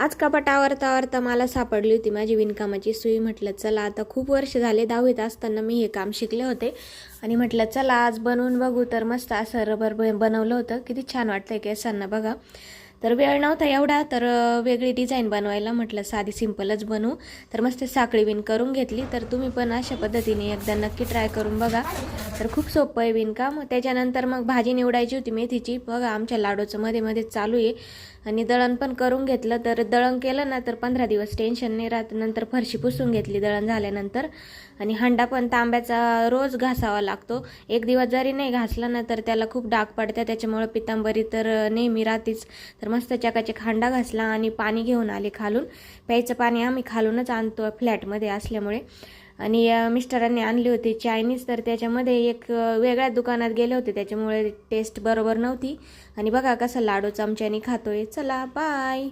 आज कपाट आवरता आवरता मला सापडली होती. माझी विणकामाची सुई म्हटलं चला आता खूप वर्ष झाले दहावीत असताना मी हे काम शिकले होते. आणि म्हटलं चला आज बनवून बघू. तर मस्त असं रबर ब- बनवलं होतं. किती छान वाटतंय केसांना बघा. तर वेळ नव्हता एवढा तर वेगळी डिझाईन बनवायला म्हटलं साधी सिंपलच बनवू. तर मस्त साखळी विण करून घेतली. तर तुम्ही पण अशा पद्धतीने एकदा नक्की ट्राय करून बघा. तर खूप सोपं आहे विणकाम त्याच्यानंतर मग भाजी निवडायची होती मेथीची. बघा आमच्या लाडूचं मध्ये मध्ये चालू आहे. आणि दळण पण करून घेतलं. तर दळण केलं ना तर पंधरा दिवस टेन्शन नाही राहत. नंतर फरशी पुसून घेतली दळण झाल्यानंतर. आणि हंडा पण तांब्याचा रोज घासावा लागतो. एक दिवस जरी नाही घासला ना तर त्याला खूप डाग पडतं त्याच्यामुळं पितांबरी तर नेहमी राहतीच. तर मस्त चकाचक खांडा घासला आणि पाणी घेऊन आले खालून. प्यायचं पाणी आम्ही खालूनच आणतो फ्लॅटमध्ये असल्यामुळे. आणि मिस्टरांनी आणली होती चायनीज तर त्याच्यामध्ये एक वेगळ्या दुकानात गेले होते. त्याच्यामुळे टेस्ट बरोबर नव्हती. आणि बघा कसं लाडू चमच्याने खातोय. चला बाय